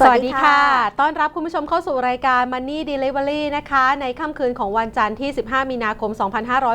สวัสดีค่ะ ต้อนรับคุณผู้ชมเข้าสู่รายการ Money Delivery นะคะ ในค่ำคืนของวันจันทร์ที่ 15 มีนาคม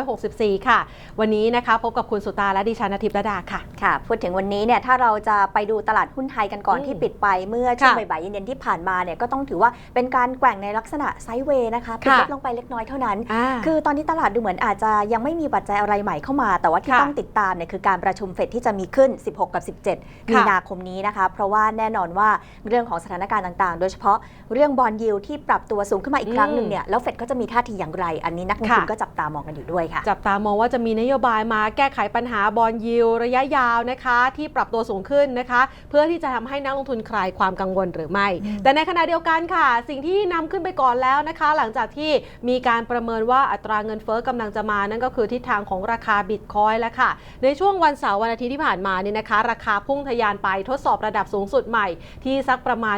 2564 ค่ะ วันนี้นะคะพบกับคุณสุตาและดิฉันอาทิตย์ระดาค่ะ ค่ะ พูดถึงวันนี้เนี่ยถ้าเราจะไปดูตลาดหุ้นไทยกันก่อนอืมที่ปิดไปเมื่อช่วงค่ะบ่ายๆเย็นๆที่ผ่านมาเนี่ยก็ต้องถือว่าเป็นการแกว่งในลักษณะไซด์เวย์นะคะปิดค่ะลดลงไปเล็กน้อยเท่านั้นอ่าคือตอนนี้ตลาดดูเหมือนอาจจะยังไม่มีปัจจัยอะไรใหม่เข้ามา แต่ว่าที่ค่ะต้องติดตามเนี่ยคือการประชุมเฟดที่จะมีขึ้น 16 กับ 17 มีนาคมนี้นะคะ เพราะว่าแน่นอนว่าเรื่องของสถานการณ์ต่างๆ โดยเฉพาะเรื่องบอลยิวที่ปรับตัวสูงขึ้นมาอีกครั้งหนึ่งเนี่ยแล้วเฟดก็จะมีท่าทีอย่างไร อันนี้นักลงทุนค่ะก็จับตามองกันอยู่ด้วยค่ะ จับตามองว่าจะมีนโยบายมาแก้ไขปัญหาบอลยิวระยะยาวนะคะ ที่ปรับตัวสูงขึ้นนะคะ เพื่อที่จะทำให้นักลงทุนคลายความกังวลหรือไม่อืมแต่ในขณะเดียวกันค่ะ สิ่งที่นำขึ้นไปก่อนแล้วนะคะ หลังจากที่มีการประเมินว่าอัตราเงินเฟ้อกำลังจะมานั่นก็คือทิศทางของราคาบิตคอยน์แล้วค่ะ ในช่วงวันเสาร์วันอาทิตย์ที่ผ่านมาเนี่ยนะคะ ราคาพุ่งทะยานไปทดสอบระดับสูงสุดใหม่ที่สักประมาณ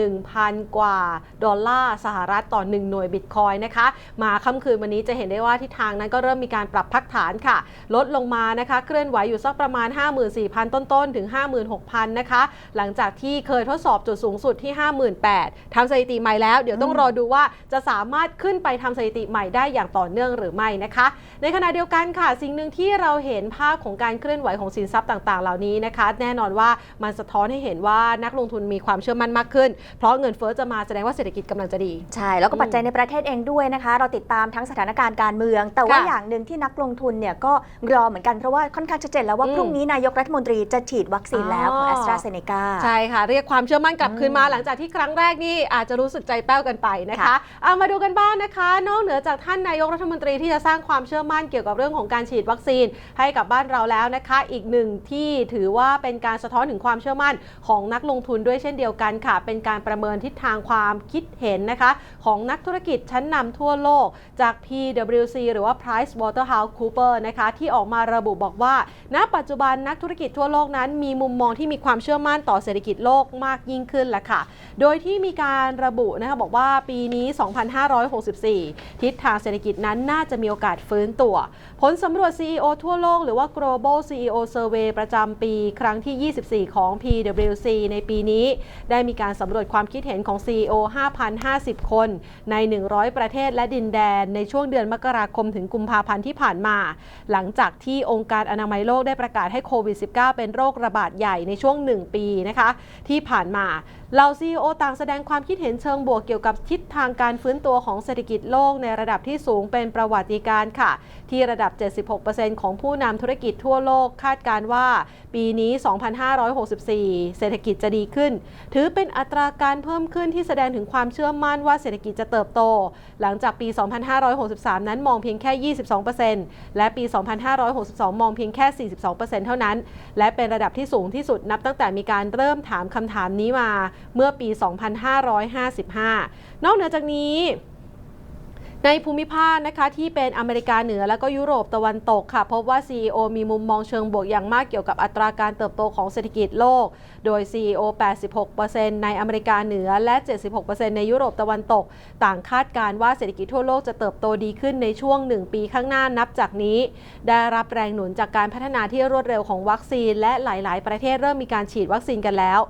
61,000 กว่าดอลลาร์สหรัฐต่อ 1 หน่วยบิตคอยนะคะ มาค่ำคืนวันนี้จะเห็นได้ว่าทิศทางนั้นก็เริ่มมีการปรับพักฐานค่ะ ลดลงมานะคะ เคลื่อนไหวอยู่สักประมาณ 54,000 ต้นๆ ถึง 56,000 นะคะ หลังจากที่เคยทดสอบจุดสูงสุดที่ 58,000ทำสถิติใหม่แล้ว เดี๋ยวต้องรอดูว่าจะสามารถขึ้นไปทำสถิติใหม่ได้อย่างต่อเนื่องหรือไม่นะคะ ในขณะเดียวกันค่ะ สิ่งหนึ่งที่เราเห็นภาพของการเคลื่อนไหวของสินทรัพย์ต่างๆ เหล่านี้นะคะ แน่นอนว่ามันสะท้อนให้เห็นว่านักลงทุนมีความเชื่อมั่นมากขึ้น เพราะเงินเฟ้อจะมาแสดงว่าเศรษฐกิจกำลังจะดี ใช่ แล้วก็อืมปัจจัยในประเทศเองด้วยนะคะ เราติดตามทั้งสถานการณ์การเมือง แต่ว่าค่ะอย่างหนึ่งที่นักลงทุนเนี่ยก็รอเหมือนกันเพราะว่าค่อนข้างชัดเจนแล้วว่าอืมพรุ่งนี้นายกรัฐมนตรีจะฉีดวัคซีนแล้วของอ๋แออสตราเซเนกาใช่ค่ะเรียกความเชื่อมั่นกลับคืนมาอืมหลังจากที่ครั้งแรกนี่อาจจะรู้สึกใจแป้วกันไปนะคะค่ะเอามาดูกันบ้างนะคะ นอกเหนือจากท่านนายกรัฐมนตรีที่จะสร้างความเชื่อมั่นเกี่ยวกับเรื่องของการฉีดวัคซีนให้กับบ้านเราแล้วนะคะ อีกหนึ่งที่ถือว่าเป็นการสะท้อนถึงความเชื่อมั่นของนักลงทุนด้วยเช่นเดียวกันค่ะ เป็นการประเมินทิศทางความคิดเห็นนะคะ ของนักธุรกิจชั้นนำทั่วโลกจาก PwC หรือว่า Price Waterhouse Cooper นะคะ ที่ออกมาระบุบอกว่า ณ ปัจจุบันนักธุรกิจทั่วโลกนั้น มีมุมมองที่มีความเชื่อมั่นต่อเศรษฐกิจโลกมากยิ่งขึ้นแหละค่ะ โดยที่มีการระบุนะคะบอกว่าปีนี้ 2564 ทิศทางเศรษฐกิจนั้นน่าจะมีโอกาสฟื้นตัว ผลสำรวจ CEO ทั่วโลกหรือว่า Global CEO Survey ประจำปี ครั้งที่ 24 ของ PwC ในปีนี้ ได้มีการสำรวจความคิดเห็นของ CEO 5,050 คน ใน 100 ประเทศและดินแดน ในช่วงเดือนมกราคมถึงกุมภาพันธ์ที่ผ่านมา หลังจากที่องค์การอนามัยโลกได้ประกาศให้โควิด -19 เป็นโรคระบาดใหญ่ในช่วง 1 ปีนะคะที่ผ่านมา เหล่า CEO ต่างแสดงความคิดเห็นเชิงบวกเกี่ยวกับทิศทางการฟื้นตัวของเศรษฐกิจโลกในระดับที่สูงเป็นประวัติการ์ค่ะ ที่ระดับ 76%ของผู้นำธุรกิจทั่วโลกคาดการว่า ปีนี้ 2564 เศรษฐกิจจะดีขึ้น ถือเป็นอัตราการเพิ่มขึ้นที่แสดงถึงความเชื่อมั่นว่าเศรษฐกิจจะเติบโต หลังจากปี 2563 นั้นมองเพียงแค่ 22%และปี 2562 มองเพียงแค่ 42%เท่านั้น และเป็นระดับที่สูงที่สุดนับตั้งแต่มีการเริ่มถามคำถามนี้มาเมื่อปี 2555 นอกเหนือจากนี้ในภูมิภาคนะคะที่เป็นอเมริกาเหนือและก็ยุโรปตะวันตกค่ะ พบว่า CEO มีมุมมองเชิงบวกอย่างมากเกี่ยวกับอัตราการเติบโตของเศรษฐกิจโลก โดย CEO 86%ในอเมริกาเหนือและ 76%ในยุโรปตะวันตก ต่างคาดการณ์ว่าเศรษฐกิจทั่วโลกจะเติบโตดีขึ้นในช่วง 1 ปีข้างหน้านับจากนี้ ได้รับแรงหนุนจากการพัฒนาที่รวดเร็วของวัคซีน และหลาย ๆ ประเทศเริ่มมีการฉีดวัคซีนกันแล้ว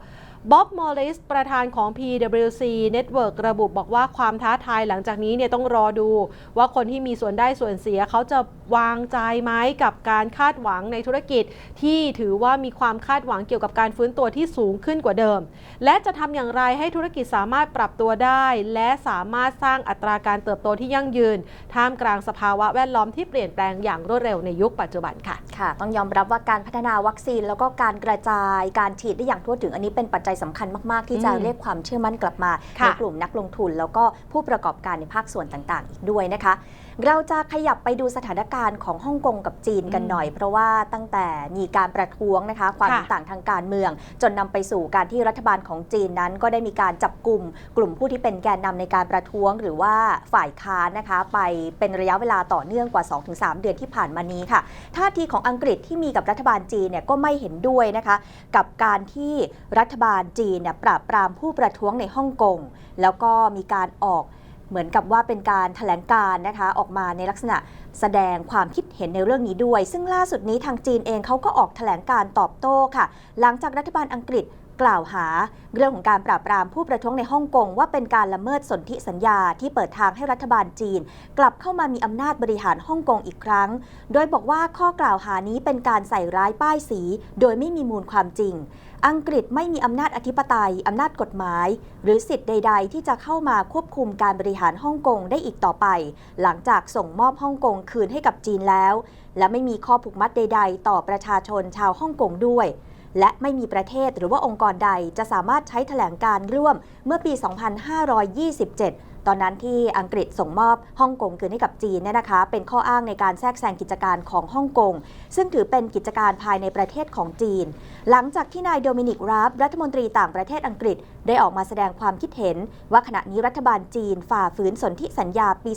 บ๊อบมอริสประธานของ PwC Network ระบุบอกว่าความท้าทายหลังจากนี้เนี่ยต้องรอดู ว่าคนที่มีส่วนได้ส่วนเสียเขาจะ วางใจไหมกับการคาดหวังในธุรกิจ ที่ถือว่ามีความคาดหวังเกี่ยวกับการฟื้นตัวที่สูงขึ้นกว่าเดิม และจะทำอย่างไรให้ธุรกิจสามารถปรับตัวได้ และสามารถสร้างอัตราการเติบโตที่ยั่งยืน ท่ามกลางสภาวะแวดล้อมที่เปลี่ยนแปลงอย่างรวดเร็วในยุคปัจจุบันค่ะค่ะ ต้องยอมรับว่าการพัฒนาวัคซีน แล้วก็การกระจายการฉีดได้อย่างทั่วถึง อันนี้เป็นปัจจัยสำคัญมากๆ ที่จะอืมเรียกความเชื่อมั่นกลับมาค่ะในกลุ่มนักลงทุน แล้วก็ผู้ประกอบการในภาคส่วนต่างๆ อีกด้วยนะคะ เราจะขยับไปดูสถานการณ์ของฮ่องกงกับจีนกันหน่อย เพราะว่าตั้งแต่มีการประท้วงนะคะ ความค่ะเห็นต่างทางการเมือง จนนำไปสู่การที่รัฐบาลของจีนนั้น ก็ได้มีการจับกลุ่ม กลุ่มผู้ที่เป็นแกนนำในการประท้วง หรือว่าฝ่ายค้านนะคะ ไปเป็นระยะเวลาต่อเนื่องกว่า 2-3 เดือนที่ผ่านมานี้ค่ะท่าทีของอังกฤษที่มีกับรัฐบาลจีนเนี่ยก็ไม่เห็นด้วยนะคะ กับการที่รัฐบาลจีนเนี่ยปราบปรามผู้ประท้วงในฮ่องกงแล้วก็มีการออก เหมือนกับว่าเป็นการถแถลงการนะคะออกมาในลักษณะแสดงความคิดเห็นในเรื่องนี้ด้วย ซึ่งล่าสุดนี้ทางจีนเองเขาก็ออกแถลงการตอบโต้ค่ะ หลังจากรัฐบาลอังกฤษกล่าวหาเรื่องของการปราบปรามผู้ประท้วงในฮ่องกงว่าเป็นการละเมิดสนธิสัญญาที่เปิดทางให้รัฐบาลจีน กลับเข้ามามีอำนาจบริหารฮ่องกงอีกครั้ง โดยบอกว่าข้อกล่าวหานี้เป็นการใส่ร้ายป้ายสี โดยไม่มีมูลความจริง อังกฤษไม่มีอำนาจอธิปไตย อำนาจกฎหมาย หรือสิทธิ์ใด ๆ ที่จะเข้ามาควบคุมการบริหารฮ่องกงได้อีกต่อไป หลังจากส่งมอบฮ่องกงคืนให้กับจีนแล้ว และไม่มีข้อผูกมัดใด ๆ ต่อประชาชนชาวฮ่องกงด้วย และไม่มีประเทศหรือว่าองค์กรใดจะสามารถใช้แถลงการร่วมเมื่อปี 2527 ตอนนั้นที่อังกฤษส่งมอบฮ่องกงคืนให้กับจีนเนี่ยนะคะ เป็นข้ออ้างในการแทรกแซงกิจการของฮ่องกง ซึ่งถือเป็นกิจการภายในประเทศของจีน หลังจากที่นายโดมินิกราฟรัฐมนตรีต่างประเทศอังกฤษ ได้ออกมาแสดงความคิดเห็น ว่าขณะนี้รัฐบาลจีนฝ่าฝืนสนธิสัญญาปี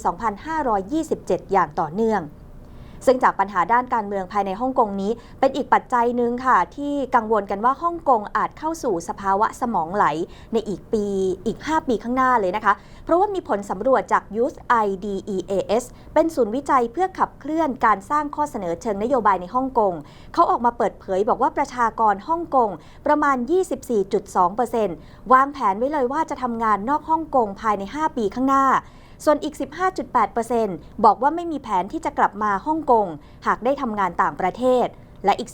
2527 อย่างต่อเนื่อง ซึ่งจากปัญหาด้านการเมืองภายในฮ่องกงนี้ เป็นอีกปัจจัยหนึ่งค่ะ ที่กังวลกันว่าฮ่องกงอาจเข้าสู่สภาวะสมองไหล ในอีกปีอีก 5 ปีข้างหน้าเลยนะคะ เพราะว่ามีผลสำรวจจาก Youth IDEAS เป็นศูนย์วิจัยเพื่อขับเคลื่อนการสร้างข้อเสนอเชิงนโยบายในฮ่องกงเขาออกมาเปิดเผยบอกว่าประชากรฮ่องกงประมาณ 24.2%วางแผนไว้เลยว่าจะทำงานนอกฮ่องกงภายใน 5 ปีข้างหน้า ส่วนอีก 15.8%บอกว่าไม่มีแผนที่จะกลับมาฮ่องกง หากได้ทำงานต่างประเทศ และอีก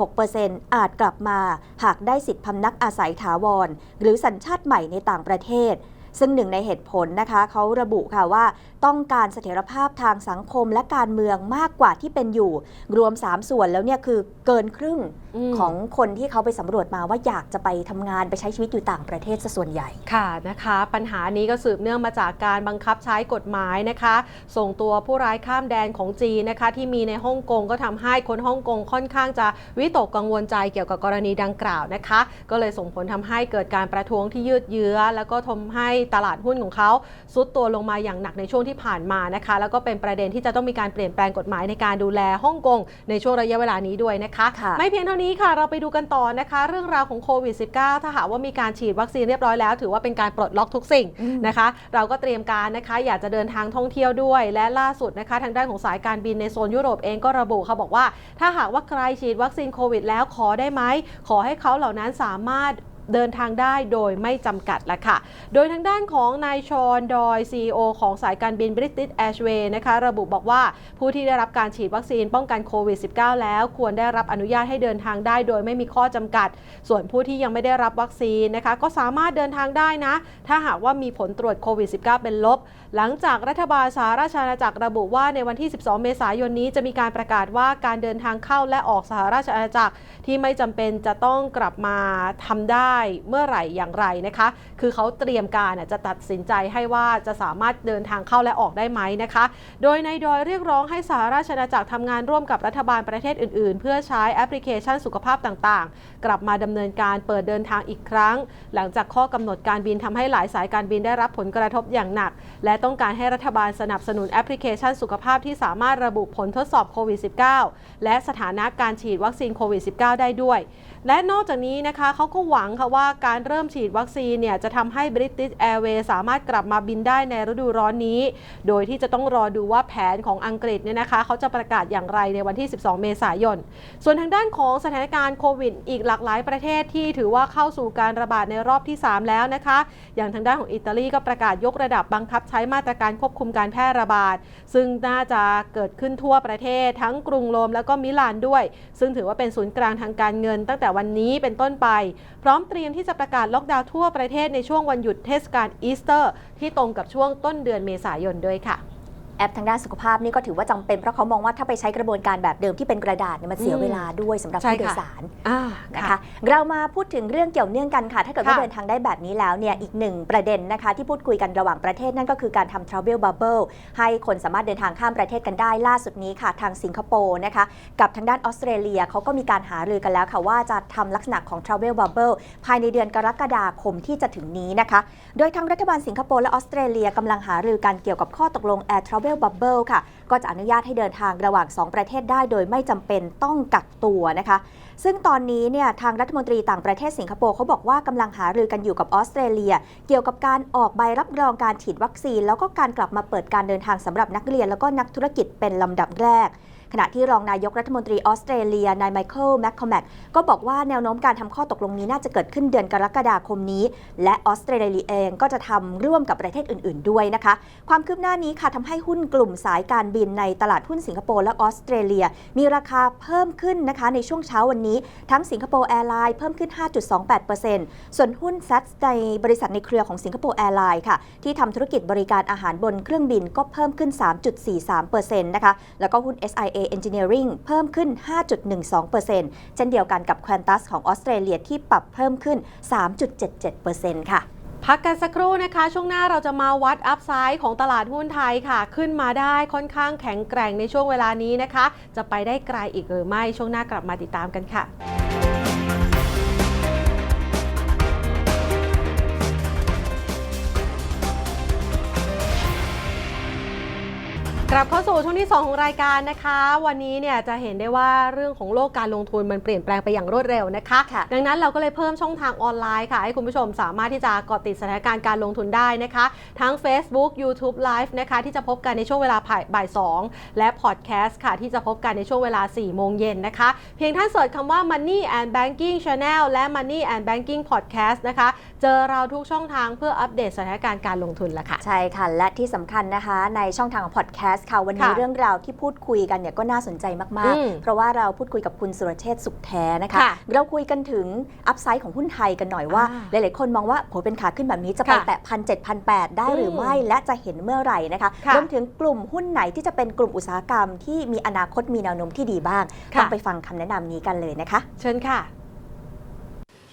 12.6%อาจกลับมา หากได้สิทธิพำนักอาศัยถาวร หรือสัญชาติใหม่ในต่างประเทศ ซึ่งหนึ่งในเหตุผลนะคะเขาระบุค่ะว่าต้องการเสถียรภาพทางสังคมและการเมืองมากกว่าที่เป็นอยู่ รวม 3 ส่วนแล้วเนี่ยคือเกินครึ่งมของคนที่เขาไปสำรวจมาว่าอยากจะไปทำงานไปใช้ชีวิตอยู่ต่างประเทศซะส่วนใหญ่ค่ะนะคะ ปัญหานี้ก็สืบเนื่องมาจากการบังคับใช้กฎหมายนะคะ ส่งตัวผู้ร้ายข้ามแดนของจีนนะคะ ที่มีในฮ่องกงก็ทำให้คนฮ่องกงค่อนข้างจะวิตกกังวลใจเกี่ยวกับกรณีดังกล่าวนะคะ ก็เลยส่งผลทำให้เกิดการประท้วงที่ยืดเยื้อ แล้วก็ทำให้ตลาดหุ้นของเขาซุดตัวลงมาอย่างหนักในช่วงที่ผ่านมานะคะ แล้วก็เป็นประเด็นที่จะต้องมีการเปลี่ยนแปลงกฎหมายในการดูแลฮ่องกงในช่วงระยะเวลานี้ด้วยนะคะค่ะไม่เพียงเท่านี้ค่ะ เราไปดูกันต่อนะคะ เรื่องราวของโควิด -19 ถ้าหากว่ามีการฉีดวัคซีนเรียบร้อยแล้ว ถือว่าเป็นการปลดล็อกทุกสิ่งอืมนะคะ เราก็เตรียมการนะคะ อยากจะเดินทางท่องเที่ยวด้วย และล่าสุดนะคะ ทางด้านของสายการบินในโซนยุโรปเองก็ระบุค่ะบอกว่า ถ้าหากว่าใครฉีดวัคซีนโควิดแล้วขอได้ไหมขอให้เขาเหล่านั้นสามารถ เดินทางได้โดยไม่จำกัดละค่ะ โดยทางด้านของนายชอนดอย CEO ของสายการบิน British Airways นะคะระบุบอกว่าผู้ที่ได้รับการฉีดวัคซีนป้องกันโควิด -19 แล้ว ควรได้รับอนุญาตให้เดินทางได้โดยไม่มีข้อจำกัด ส่วนผู้ที่ยังไม่ได้รับวัคซีนนะคะก็สามารถเดินทางได้นะ ถ้าหากว่ามีผลตรวจโควิด -19 เป็นลบ หลังจากรัฐบาลสหราชอาณาจักรระบุว่าในวันที่ 12 เมษายนนี้จะมีการประกาศว่าการเดินทางเข้าและออกสหราชอาณาจักรที่ไม่จำเป็นจะต้องกลับมาทำได้เมื่อไหร่อย่างไรนะคะ คือเขาเตรียมการจะตัดสินใจให้ว่าจะสามารถเดินทางเข้าและออกได้ไหมนะคะ โดยในายดอยเรียกร้องให้สหราชอาณาจักรทำงานร่วมกับรัฐบาลประเทศอื่นๆ เพื่อใช้แอปพลิเคชันสุขภาพต่างๆ กลับมาดำเนินการเปิดเดินทางอีกครั้ง หลังจากข้อกำหนดการบินทำให้หลายสายการบินได้รับผลกระทบอย่างหนัก และต้องการให้รัฐบาลสนับสนุนแอปพลิเคชันสุขภาพที่สามารถระบุผลทดสอบโควิด -19 และสถานะการฉีดวัคซีนโควิด -19 ได้ด้วย และนอกจากนี้นะคะเขาก็หวังค่ะว่าการเริ่มฉีดวัคซีนเนี่ยจะทำให้ British Airways สามารถกลับมาบินได้ในฤดูร้อนนี้ โดยที่จะต้องรอดูว่าแผนของอังกฤษเนี่ยนะคะเขาจะประกาศอย่างไรในวันที่ 12 เมษายน ส่วนทางด้านของสถานการณ์โควิดอีกหลากหลายประเทศที่ถือว่าเข้าสู่การระบาดในรอบที่ 3 แล้วนะคะ อย่างทางด้านของอิตาลีก็ประกาศยกระดับบังคับใช้มาตรการควบคุมการแพร่ระบาด ซึ่งน่าจะเกิดขึ้นทั่วประเทศ ทั้งกรุงโรมแล้วก็มิลานด้วย ซึ่งถือว่าเป็นศูนย์กลางทางการเงิน ตั้งแต่วันนี้เป็นต้นไป พร้อมเตรียมที่จะประกาศล็อกดาวน์ทั่วประเทศในช่วงวันหยุดเทศกาลอีสเตอร์ ที่ตรงกับช่วงต้นเดือนเมษายนด้วยค่ะ แอปทางด้านสุขภาพนี่ก็ถือว่าจำเป็นเพราะเขามองว่าถ้าไปใช้กระบวนการแบบเดิมที่เป็นกระดาษเนี่ยมันเสียอืมเวลาด้วยสำหรับใช่ผู้โดยค่ะสารอ่านะคะเรามาพูดถึงเรื่องเกี่ยวเนื่องกันค่ะ ถ้าเกิดว่าค่ะเดินทางได้แบบนี้แล้วเนี่ยอีกหนึ่งประเด็นนะคะที่พูดคุยกันระหว่างประเทศนั่นก็คือการทำ travel bubble ให้คนสามารถเดินทางข้ามประเทศกันได้ล่าสุดนี้ค่ะ ทางสิงคโปร์นะคะกับทางด้านออสเตรเลียเขาก็มีการหารือกันแล้วค่ะว่าจะทำลักษณะของ travel bubble ภายในเดือนกรกฎาคมที่จะถึงนี้นะคะ โดยทางรัฐบาลสิงคโปร์และออสเตรเลียกำลังหารือกันเกี่ยวกับข้อตกลง Air Travel Bubble ค่ะ ก็จะอนุญาตให้เดินทางระหว่าง 2 ประเทศได้โดยไม่จำเป็นต้องกักตัวนะคะ ซึ่งตอนนี้เนี่ยทางรัฐมนตรีต่างประเทศสิงคโปร์เขาบอกว่ากำลังหารือกันอยู่กับออสเตรเลีย เกี่ยวกับการออกใบรับรองการฉีดวัคซีน แล้วก็การกลับมาเปิดการเดินทางสำหรับนักเรียน แล้วก็นักธุรกิจเป็นลำดับแรก ขณะที่รองนายกรัฐมนตรีออสเตรเลียนายไมเคิลแมคคอมแมกก็บอกว่าแนวโน้มการทำข้อตกลงนี้น่าจะเกิดขึ้นเดือนกรกฎาคมนี้ และออสเตรเลียเองก็จะทำร่วมกับประเทศอื่น ๆ ด้วยนะคะ ความคืบหน้านี้ค่ะทำให้หุ้นกลุ่มสายการบินในตลาดหุ้นสิงคโปร์และออสเตรเลีย มีราคาเพิ่มขึ้นนะคะในช่วงเช้าวันนี้ ทั้งสิงคโปร์แอร์ไลน์เพิ่มขึ้น 5.28%ส่วนหุ้นแซกในบริษัทในเครือของสิงคโปร์แอร์ไลน์ค่ะที่ทำธุรกิจบริการอาหารบนเครื่องบินก็เพิ่มขึ้น 3.43%นะคะแล้วก็หุ้น SIA Engineering เพิ่มขึ้น 5.12%เช่นเดียวกันกับ Qantas ของออสเตรเลียที่ปรับเพิ่มขึ้น 3.77%ค่ะพักกันสักครู่นะคะ ช่วงหน้าเราจะมาวัดอัพไซด์ของตลาดหุ้นไทยค่ะ ขึ้นมาได้ค่อนข้างแข็งแกร่งในช่วงเวลานี้นะคะ จะไปได้ไกลอีกหรือไม่ช่วงหน้ากลับมาติดตามกันค่ะ กลับเข้าสู่ช่วงที่ 2 ของรายการนะคะ วันนี้เนี่ยจะเห็นได้ว่าเรื่องของโลกการลงทุนมันเปลี่ยนแปลงไปอย่างรวดเร็วนะคะค่ะดังนั้นเราก็เลยเพิ่มช่องทางออนไลน์ค่ะ ให้คุณผู้ชมสามารถที่จะเกาะติดสถานการณ์การลงทุนได้นะคะ ทั้ง Facebook YouTube Live นะคะ ที่จะพบกันในช่วงเวลาบ่าย2และพอดแคสต์ค่ะ ที่จะพบกันในช่วงเวลา 4 โมงเย็นนะคะ เพียงท่านเสิร์ชคำว่า Money and Banking Channel และ Money and Banking Podcast นะคะ เจอเราทุกช่องทางเพื่ออัปเดตสถานการณ์การลงทุนละค่ะ ใช่ค่ะ และที่สำคัญนะคะในช่องทางของพอดแคสต์ค่ะวันนี้ค่ะเรื่องราวที่พูดคุยกันเนี่ยก็น่าสนใจมากอืมๆ เพราะว่าเราพูดคุยกับคุณสุรเชษฐ์สุขแท้นะคะ ค่ะเราคุยกันถึงอัพไซด์ของหุ้นไทยกันหน่อยว่า อ่าหลายๆคนมองว่าโหเป็นขาขึ้นแบบนี้จะไปค่ะแตะพันเจ็ดพันแปดได้หรือไม่และจะเห็นเมื่อไหร่นะคะค่ะรวมถึงกลุ่มหุ้นไหนที่จะเป็นกลุ่มอุตสาหกรรมที่มีอนาคตมีแนวโน้มที่ดีบ้างค่ะ ต้องไปฟังคำแนะนำนี้กันเลยนะคะ เชิญค่ะ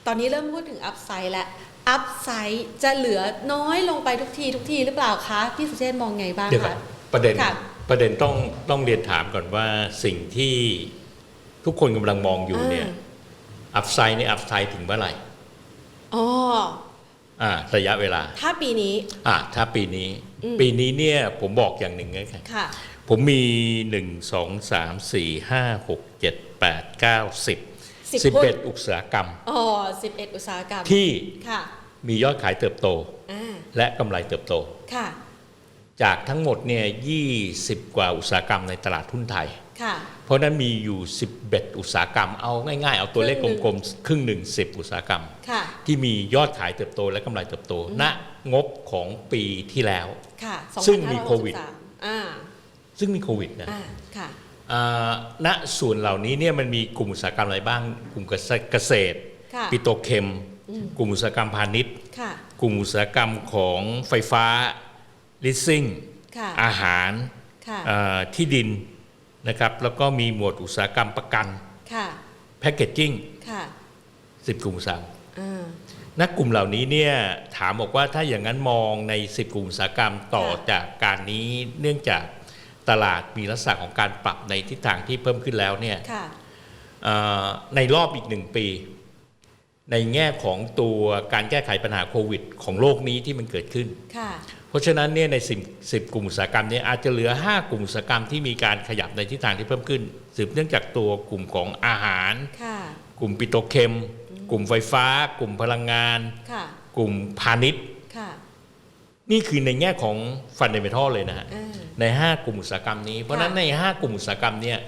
ตอนนี้เริ่มพูดถึงอัพไซด์แล้วอัพไซด์จะเหลือน้อยลงไปทุกทีทุกทีหรือเปล่าคะ พี่สุเชษฐ์มองไงบ้างเดี๋ยวก่อคะ น ประเด็นค่ะประเด็นต้องต้องเรียนถามก่อนว่าสิ่งที่ทุกคนกำลังมองอยู่เนี่ยอัพไซด์เนี่ยอัพไซด์ถึงเมื่อไหร่อ๋ออ่าระยะเวลา ถ้าปีนี้ อ่าถ้าปีนี้ อืม ปีนี้เนี่ยผมบอกอย่างหนึ่งนะครับค่ะ ผมมีหนึ่งสองสามสี่ห้าหกเจ็ดแปดเก้าสิบสิบสิบหุ้นเอ็ดอุตสาหกรรม อ๋อ11 อุตสาหกรรมที่ค่ะมียอดขายเติบโต อ่าและกำไรเติบโต ค่ะ จากทั้งหมดเนี่ยยี่สิบกว่าอุตสาหกรรมในตลาดหุ้นไทยค่ะเพราะฉะนั้นมีอยู่ 11 อุตสาหกรรม เอาง่ายๆ เอาตัวเลขครึ่งหนึ่งกลมๆ ครึ่งหนึ่งสิบอุตสาหกรรมค่ะที่มียอดขายเติบโตและกำไรเติบโต ณ งบของปีที่แล้วค่ะซึ่งมีโควิด2563อ่าซึ่งมีโควิดนะอ่าค่ะอ่าณส่วนเหล่านี้เนี่ยมันมีกลุ่มอุตสาหกรรมอะไรบ้าง กลุ่มเกษตรค่ะปิโตรเคมอืมกลุ่มอุตสาหกรรมพาณิชย์ค่ะกลุ่มอุตสาหกรรมของไฟฟ้า ลิสซิ่งค่ะอาหารค่ะอ่าที่ดินนะครับ แล้วก็มีหมวดอุตสาหกรรมประกันค่ะแพคเกจจิ้งค่ะสิบกลุ่มอุตสาหกรรมอ่า นักกลุ่มเหล่านี้เนี่ยถามบอกว่าถ้าอย่างนั้นมองใน 10 กลุ่มอุตสาหกรรมต่อค่ะ จากการนี้เนื่องจากตลาดมีลักษณะของการปรับในทิศทางที่เพิ่มขึ้นแล้วเนี่ย ค่ะ เอ่อในรอบอีกหนึ่งปี ในแง่ของตัวการแก้ไขปัญหาโควิด ของโลกนี้ที่มันเกิดขึ้น ค่ะ เพราะฉะนั้นเนี่ยใน 10 10 กลุ่มอุตสาหกรรมเนี่ยอาจจะเหลือ 5 กลุ่มอุตสาหกรรมที่มีการขยับในทิศทางที่เพิ่มขึ้น สืบเนื่องจากตัวกลุ่มของอาหาร ค่ะ กลุ่มปิโตรเคม กลุ่มไฟฟ้า กลุ่มพลังงาน ค่ะ กลุ่มพาณิชย์ ค่ะ นี่คือในแง่ของฟันเดเมทัลเลยนะฮะอ่าใน 5 กลุ่มอุตสาหกรรมนี้ เพราะฉะนั้นค่ะใน 5 กลุ่มอุตสาหกรรมเนี่ย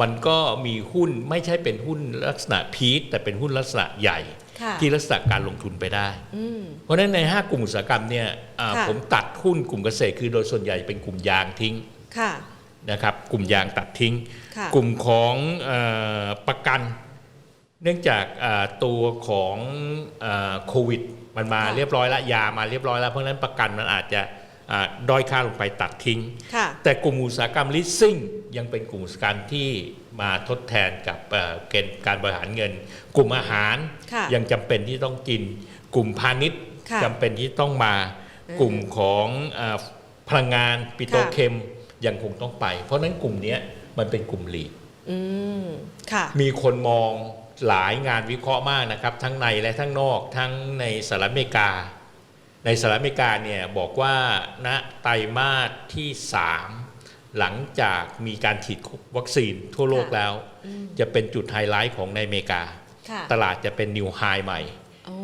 มันก็มีหุ้นไม่ใช่เป็นหุ้นลักษณะพีคแต่เป็นหุ้นลักษณะใหญ่ค่ะ ที่ลักษณะการลงทุนไปได้อืมเพราะฉะนั้นใน 5 กลุ่มอุตสาหกรรมเนี่ยอ่าค่ะผมตัดหุ้นกลุ่มเกษตรคือโดยส่วนใหญ่เป็นกลุ่มยางทิ้งค่ะนะครับกลุ่มยางตัดทิ้งค่ะกลุ่มของเออประกัน เนื่องจากอ่าตัวของอาโควิดมันมาค่ะเรียบร้อยแล้วยามาเรียบร้อยแล้วเพราะฉะนั้นประกันมันอาจจะอ่า ด้อยค่าลงไปตัดทิ้งค่ะแต่กลุ่มอุตสาหกรรมลิสซิ่งยังเป็นกลุ่มอุตสาหกรรมที่มาทดแทนกับเอ่อเกณฑ์การบริหารเงิน กลุ่มอาหารค่ะยังจำเป็นที่ต้องกิน กลุ่มพาณิชย์ค่ะจำเป็นที่ต้องมาอืมกลุ่มของเอ่อพลังงานปิโตรเคมยังคงต้องไป เพราะฉะนั้นกลุ่มเนี้ยมันเป็นกลุ่มหลีดอืมค่ะมีคนมองหลายงานวิเคราะห์มากนะครับ ทั้งในและทั้งนอกทั้งในสหรัฐอเมริกา ในสหรัฐอเมริกาเนี่ยบอกว่าณไตรมาสที่ 3 หลังจากมีการฉีดวัคซีนทั่วโลกค่ะแล้วอืมจะเป็นจุดไฮไลท์ของในอเมริกาค่ะตลาดจะเป็นนิวไฮใหม่โอ้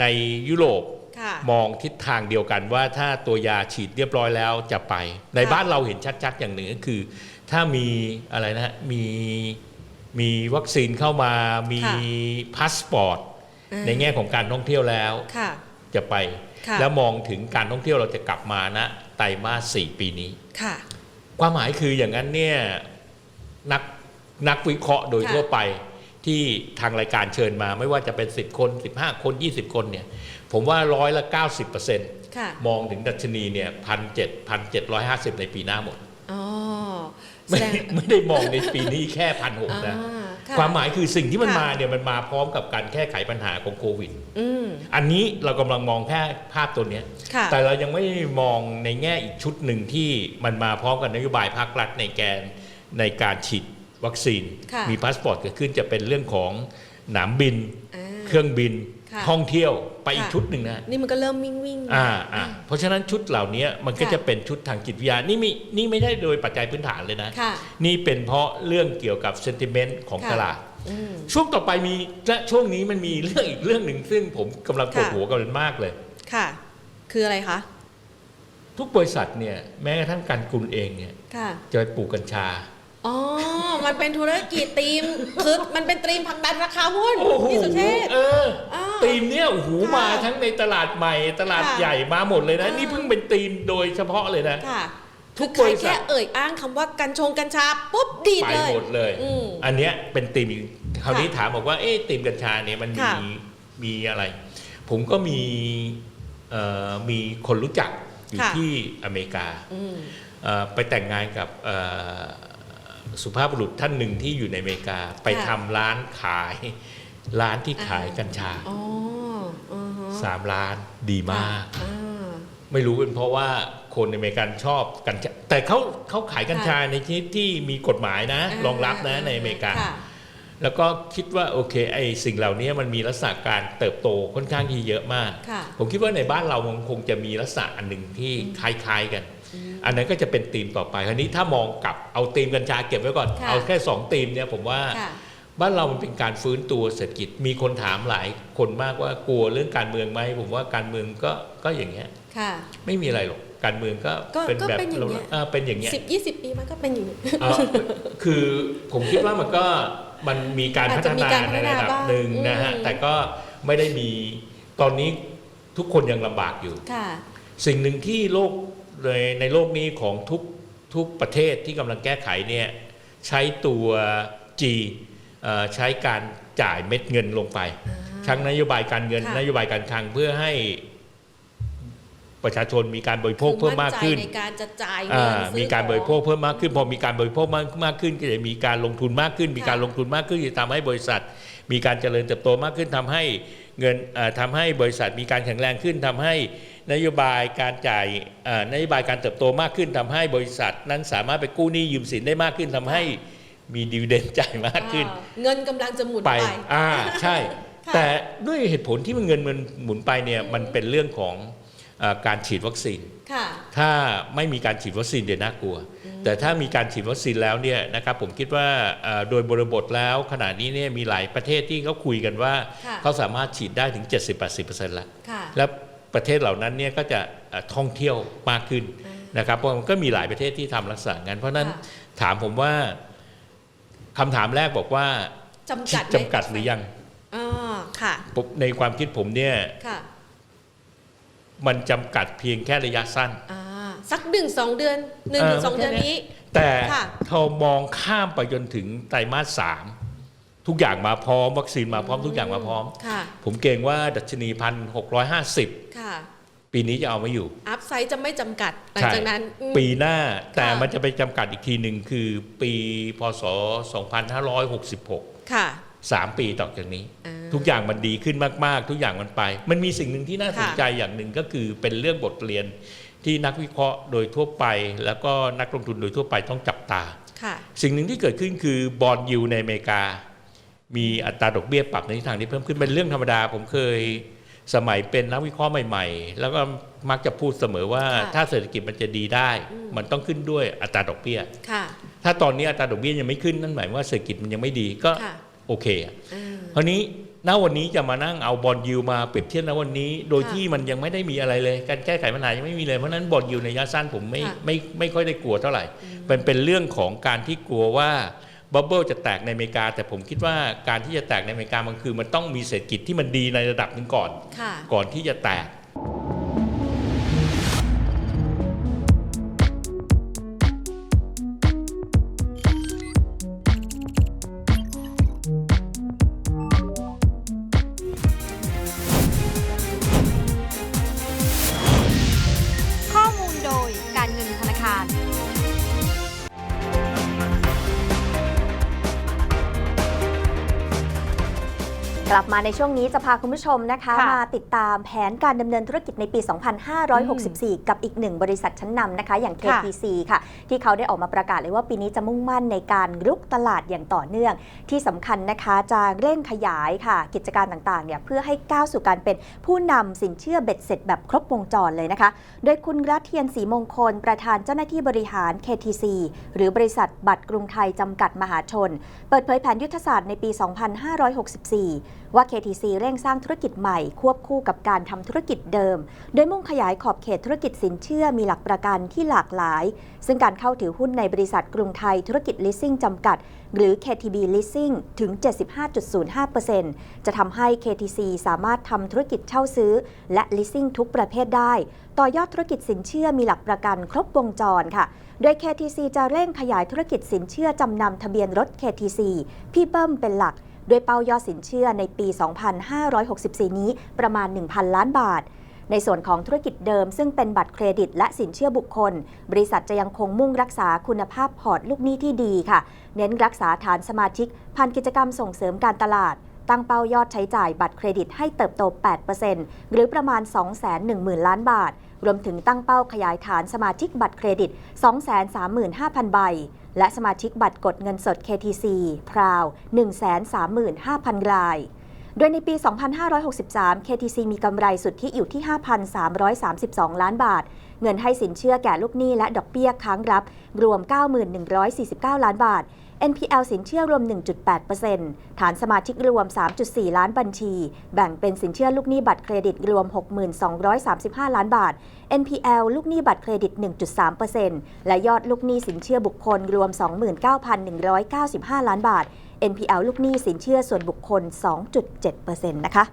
ในยุโรปค่ะมองทิศทางเดียวกันว่าถ้าตัวยาฉีดเรียบร้อยแล้วจะไป ในค่ะบ้านเราเห็นชัดๆ อย่างหนึ่งก็คือ ถ้ามีอะไรนะฮะมีมีวัคซีนเข้ามามีค่ะพาสปอร์ตอ่าในแง่ของการท่องเที่ยวแล้วค่ะ จะไปค่ะแล้วมองถึงการท่องเที่ยวเราจะกลับมานะไตรมาสสี่ปีนี้ค่ะ ความหมายคืออย่างนั้นเนี่ยนักนักวิเคราะห์โดยค่ะทั่วไปที่ทางรายการเชิญมาไม่ว่าจะเป็น 10 คน 15 คน 20 คนเนี่ยผมว่าร้อยละ 90%ค่ะมองถึงดัชนีเนี่ยพันเจ็ดพันเจ็ดร้อยห้าสิบในปีหน้าหมดอ๋อแสไม่ดงไม่ได้มองในปีนี้แค่พันหกอ่านะ ค่ะความหมายคือสิ่งที่มันค่ะ มาเนี่ยมันมาพร้อมกับการแก้ไขปัญหาของโควิด อืม อันนี้เรากำลังมองแค่ภาพตัวเนี้ย ค่ะ แต่เรายังไม่ได้มองในแง่อีกชุดหนึ่งที่มันมาพร้อมกับนโยบายภาครัฐในแกนในการฉีดวัคซีน ค่ะ มีพาสปอร์ตเกิดขึ้นจะเป็นเรื่องของหนามบิน อ่า เครื่องบิน ค่ะ ท่องเที่ยวไปอีกค่ะ ชุดหนึ่งนะ นี่มันก็เริ่มวิ่งวิ่ง อ่าอ่าเพราะฉะนั้นชุดเหล่านี้มันก็ค่ะ จะเป็นชุดทางจิตวิทยานี่มีนี่ไม่ได้โดยปัจจัยพื้นฐานเลยนะ ค่ะ นี่เป็นเพราะเรื่องเกี่ยวกับเซนติเมนต์ของค่ะ ตลาด อืม ช่วงต่อไปมีและช่วงนี้มันมีเรื่องอีกเรื่องหนึ่งซึ่งผมกำลังปวดค่ะ หัวกับมันมากเลย ค่ะ คืออะไรคะ ทุกบริษัทเนี่ยแม้กระทั่งการกุลเองเนี่ยค่ะ จะไปปลูกกัญชา อ๋อ มันเป็นธุรกิจตีมคือมันเป็นตีมผลักดันราคาหุ้นพี่สุเทพ เอออ่าทีมเนี่ยโอ้โหค่ะมาทั้งในตลาดใหม่ตลาดค่ะใหญ่มาหมดเลยนะ อ่านี่ นี่เพิ่งเป็นทีมโดยเฉพาะเลยนะ ค่ะทุคืกอใครบริษัทแค่เอ่ยอ้างคำว่ากัญชงกัญชาปุ๊บดีดไปเลย หมดเลยอืมอันเนี้ยเป็นทีมอีกคราวนี้ถามบอกว่าเอ๊ะทีมกัญชาเนี่ยมันมีค่ะ มีอะไร ผมก็มีเอ่อมีคนรู้จักอยู่ค่ะที่อเมริกา อืม เอ่อไปแต่งงานกับเอ่อ สุภาพบุรุษท่านหนึ่งที่อยู่ในอเมริกาไปทำร้านขายร้านที่ขายกัญชาอ๋ออือฮะสามล้านดีมากอ่าไม่รู้เป็นเพราะว่าคนอเมริกันชอบกัญชาแต่เขาเขาขายกัญชาในชนิดที่มีกฎหมายนะรองรับนะในอเมริกาค่ะแล้วก็คิดว่าโอเคไอ้สิ่งเหล่านี้มันมีลักษณะการเติบโตค่อนข้างที่เยอะมากค่ะผมคิดว่าในบ้านเรามันคงจะมีลักษณะอันหนึ่งที่คล้ายๆกัน อันนั้นก็จะเป็นธีมต่อไปคราวนี้ถ้ามองกลับเอาธีมกัญชาเก็บไว้ก่อน ค่ะเอาแค่สองธีมเนี่ยผมว่าค่ะ บ้านเรามันเป็นการฟื้นตัวเศรษฐกิจมีคนถามหลายคนมากว่ากลัวเรื่องการเมืองไหมผมว่าการเมืองก็ก็อย่างเงี้ยค่ะ ไม่มีอะไรหรอกการเมืองก็ก็เป็นก็แบบเป็นอย่างเงี้ย เออเป็นอย่างเงี้ย สิบยี่สิบปีมันก็เป็นอย่างนี้ เอ่อคือผมคิดว่ามันก็มันมีการอาพัจฒจะมีนาการพัในฒนาระดับบ้างหนึ่งนะฮะ อืม แต่ก็ไม่ได้มีตอนนี้ทุกคนยังลำบากอยู่ ค่ะ สิ่งหนึ่งที่โลก ในในโลกนี้ของทุกทุกประเทศที่กำลังแก้ไขเนี่ยใช้ตัว G เอ่อใช้การจ่ายเม็ดเงินลงไปทั้งนโยบายการเงินค่ะนโยบายการคลังเพื่อให้ประชาชนมีการบริโภคเพิ่มมากขึ้นคือมั่นใจในการจะจ่ายเงิอ่านซื้อมีการของบริโภคเพิ่มมากขึ้น พอมีการบริโภคมากมากขึ้น ก็จะมีการลงทุนมากขึ้น มีการค่ะลงทุนมากขึ้นจะทำให้บริษัท มีการเจริญเติบโตมากขึ้นทำให้เงินเอ่อทำให้บริษัทมีการแข็งแรงขึ้นทำให้ นโยบายการจ่ายเอ่อนโยบายการเติบโตมากขึ้นทำให้บริษัท นั้นสามารถไปกู้หนี้ยืมสินได้มากขึ้นทำให้มีดีเวเดนจ่ายมากขึ้นอ่าเงินกำลังจะหมุนไปไปอ่าใช่ค่ะแต่ด้วยเหตุผลที่มันเงินมันหมุนไปเนี่ยมันเป็นเรื่องของเออการฉีดวัคซีนค่ะถ้าไม่มีการฉีดวัคซีนเดี๋ยวน่ากลัว แต่ถ้ามีการฉีดวัคซีนแล้วเนี่ยนะครับผมคิดว่าเอ่อโดยบริบทแล้วขณะนี้เนี่ยมีหลายประเทศที่เขาคุยกันว่าค่ะเขาสามารถฉีดได้ถึง 70-80%แล้วค่ะและ ประเทศเหล่านั้นเนี่ยก็จะเอ่อท่องเที่ยวมากขึ้นนะครับเพราะมันก็มีหลายประเทศที่ทำลักษณะงั้น เพราะฉะนั้นค่ะถามผมว่าคำถามแรกบอกว่าจำกัดไหมจำกัดหรือยังอ่าค่ะผมในความคิดผมเนี่ยค่ะมันจำกัดเพียงแค่ระยะสั้นอ่าสักหนึ่งสองเดือนหนึ่งเออถึงสองเดือนนี้ แต่ค่ะพอมองข้ามไปจนถึงไตรมาสสาม ทุกอย่างมาพร้อม วัคซีนมาพร้อมทุกอย่างมาพร้อม ค่ะ ผมเกรงว่าดัชนีพันหกร้อยห้าสิบค่ะ ปีนี้จะเอาไม่อยู่อัพไซด์จะไม่จำกัด หลังใช่จากนั้นอืม ปีหน้าแต่ค่ะมันจะไปจำกัดอีกทีหนึ่งคือปีพศ 2566 ค่ะสามปีต่อจากนี้ อ่าทุกอย่างมันดีขึ้นมาก ๆ ทุกอย่างมันไป มันมีสิ่งหนึ่งที่น่าสนค่ะใจอย่างหนึ่งก็คือเป็นเรื่องบทเรียนที่นักวิเคราะห์โดยทั่วไป แล้วก็นักลงทุนโดยทั่วไปต้องจับตา ค่ะ สิ่งหนึ่งที่เกิดขึ้นคือบอลยูในอเมริกา มีอัตราดอกเบี้ยปรับในทิศทางที่เพิ่มขึ้นเป็นเรื่องธรรมดา ผมเคยสมัยเป็นนักวิเคราะห์ใหม่ๆ แล้วก็มักจะพูดเสมอว่าค่ะถ้าเศรษฐกิจมันจะดีได้ มันต้องขึ้นด้วยอัตราดอกเบี้ยค่ะถ้าตอนนี้อัตราดอกเบี้ยยังไม่ขึ้นนั่นหมายว่าเศรษฐกิจมันยังไม่ดีก็ค่ะโอเคอะคราวนี้ณวันนี้จะมานั่งเอาบอลยูมาเปรียบเทียบณวันนี้ โดยค่ะที่มันยังไม่ได้มีอะไรเลย การแก้ไขปัญหายังไม่มีเลยเพราะฉะนั้นบอลยูในระยะสั้นผมไม่ค่ะไม่ไม่ค่อยได้กลัวเท่าไหร่เป็นเป็นเรื่องของการที่กลัวว่า บับเบิลจะแตกในอเมริกา แต่ผมคิดว่าการที่จะแตกในอเมริกามันคือ มันต้องมีเศรษฐกิจที่มันดีในระดับหนึ่งก่อนค่ะก่อนที่จะแตก กลับ มาในช่วงนี้จะพาคุณผู้ชมนะคะค่ะมาติดตามแผนการดำเนินธุรกิจในปี 2564 กับอีกหนึ่งบริษัทชั้นนำนะคะอย่างค่ะ KTC ค่ะ ที่เขาได้ออกมาประกาศเลยว่าปีนี้จะมุ่งมั่นในการรุกตลาดอย่างต่อเนื่อง ที่สำคัญนะคะจะเร่งขยายค่ะ กิจการต่างๆเนี่ยเพื่อให้ก้าวสู่การเป็นผู้นำสินเชื่อเบ็ดเสร็จแบบครบวงจรเลยนะคะ โดยคุณรัฐเทียนศรีมงคล ประธานเจ้าหน้าที่บริหาร KTC หรือบริษัทบัตรกรุงไทยจำกัดมหาชน เปิดเผยแผนยุทธศาสตร์ในปี 2564 ว่า KTC เร่งสร้างธุรกิจใหม่ ควบคู่กับการทำธุรกิจเดิม โดยมุ่งขยายขอบเขตธุรกิจสินเชื่อมีหลักประกันที่หลากหลาย ซึ่งการเข้าถือหุ้นในบริษัทกรุงไทยธุรกิจ leasing จำกัด หรือ KTB Leasing ถึง 75.05%จะทำให้ KTC สามารถทำธุรกิจเช่าซื้อ และ leasing ทุกประเภทได้ ต่อยอดธุรกิจสินเชื่อมีหลักประกันครบวงจรค่ะโดย KTC จะเร่งขยายธุรกิจสินเชื่อจำนำทะเบียนรถ KTC พี่เบิ้มเป็นหลัก ด้วยเป้ายอดสินเชื่อในปี 2564 นี้ประมาณ 1,000 ล้านบาท ในส่วนของธุรกิจเดิมซึ่งเป็นบัตรเครดิตและสินเชื่อบุคคล บริษัทจะยังคงมุ่งรักษาคุณภาพพอร์ตลูกหนี้ที่ดีค่ะ เน้นรักษาฐานสมาชิกผ่านกิจกรรมส่งเสริมการตลาด ตั้งเป้ายอดใช้จ่ายบัตรเครดิตให้เติบโต 8%หรือประมาณ 210,000 ล้านบาท รวมถึงตั้งเป้าขยายฐานสมาชิกบัตรเครดิต 235,000 ใบ และสมาชิกบัตรกดเงินสด KTC พราว 135,000 ราย โดยในปี 2563 KTC มีกำไรสุทธิอยู่ที่ 5,332 ล้านบาท เงินให้สินเชื่อแก่ลูกหนี้และดอกเบี้ยค้างรับ รวม 9,149 ล้านบาท NPL สินเชื่อรวม 1.8%ฐานสมาชิกรวม 3.4 ล้านบัญชี แบ่งเป็นสินเชื่อลูกหนี้บัตรเครดิตรวม 6,235 ล้านบาท NPL ลูกหนี้บัตรเครดิต 1.3%และยอดลูกหนี้สินเชื่อบุคคลรวม 29,195 ล้านบาท NPL ลูกหนี้สินเชื่อส่วนบุคคล 2.7%นะคะ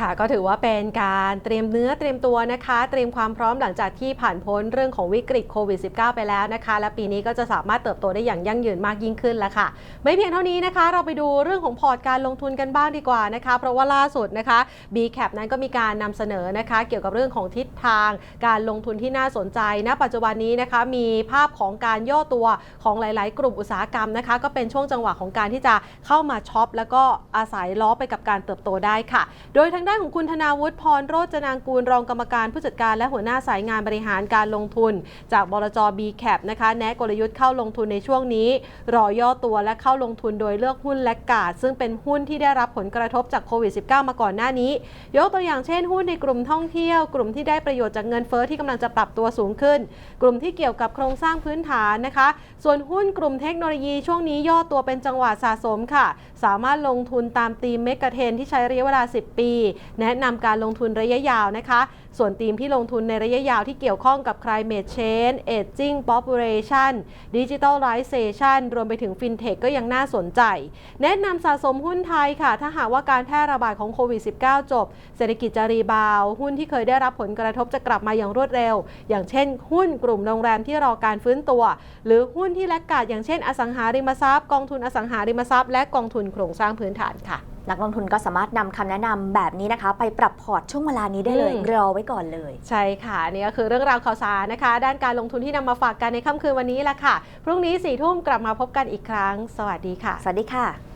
ค่ะก็ถือว่าเป็นการเตรียมเนื้อเตรียมตัวนะคะ เตรียมความพร้อมหลังจากที่ผ่านพ้นเรื่องของวิกฤตโควิด -19 ไปแล้วนะคะ และปีนี้ก็จะสามารถเติบโตได้อย่างยั่งยืนมากยิ่งขึ้นแล้วค่ะ ไม่เพียงเท่านี้นะคะ เราไปดูเรื่องของพอร์ตการลงทุนกันบ้างดีกว่านะคะ เพราะว่าล่าสุดนะคะ b c a p นั้นก็มีการนำเสนอนะคะ เกี่ยวกับเรื่องของทิศทาง การลงทุนที่น่าสนใจณปัจจุบันนี้นะคะ มีภาพของการย่อตัวของหลาย ๆ กลุ่มอุตสาหกรรมนะคะ ก็เป็นช่วงจังหวะของการที่จะเข้ามาช็อปแล้วก็อาศัยล้อไปกับการเติบโตได้ค่ะ โดยทางด้านของคุณธนาวุฒิพรโรจนางกูลรองกรรมการผู้จัดการและหัวหน้าสายงานบริหารการลงทุน จากบลจ b c a p นะคะ แนะกลยุทธ์เข้าลงทุนในช่วงนี้ รอย่อตัวและเข้าลงทุนโดยเลือกหุ้นและกาด ซึ่งเป็นหุ้นที่ได้รับผลกระทบจากโควิด -19 มาก่อนหน้านี้ ยกตัวอย่างเช่นหุ้นในกลุ่มท่องเที่ยว กลุ่มที่ได้ประโยชน์จากเงินเฟ้อที่กำลังจะปรับตัวสูงขึ้น กลุ่มที่เกี่ยวกับโครงสร้างพื้นฐานนะคะ ส่วนหุ้นกลุ่มเทคโนโลยีช่วงนี้ย่อตัวเป็นจังหวะสะสมค่ะ สามารถลงทุนตามธีมเมกะเทนที่ใช้ระยะเวลา 10 ปีแนะนำการลงทุนระยะยาวนะคะ ส่วนธีมที่ลงทุนในระยะยาวที่เกี่ยวข้องกับ climate change aging population digitalization รวมไปถึง fintech ก็ยังน่าสนใจ แนะนำสะสมหุ้นไทยค่ะ ถ้าหากว่าการแพร่ระบาดของโควิด -19 จบ เศรษฐกิจจะรีบาว หุ้นที่เคยได้รับผลกระทบจะกลับมาอย่างรวดเร็ว อย่างเช่น หุ้นกลุ่มโรงแรมที่รอการฟื้นตัว หรือหุ้นที่แลกขาดอย่างเช่น อสังหาริมทรัพย์ กองทุนอสังหาริมทรัพย์ และกองทุนโครงสร้างพื้นฐานค่ะ นักลงทุนก็สามารถนำคำแนะนำแบบนี้นะคะ ไปปรับพอร์ตช่วงเวลานี้ได้เลยอืมรอไว้ก่อนเลย ใช่ค่ะนี่ก็คือเรื่องราวข่าวสารนะคะ ด้านการลงทุนที่นำมาฝากกันในค่ำคืนวันนี้ละค่ะ พรุ่งนี้สี่ทุ่มกลับมาพบกันอีกครั้ง สวัสดีค่ะ สวัสดีค่ะ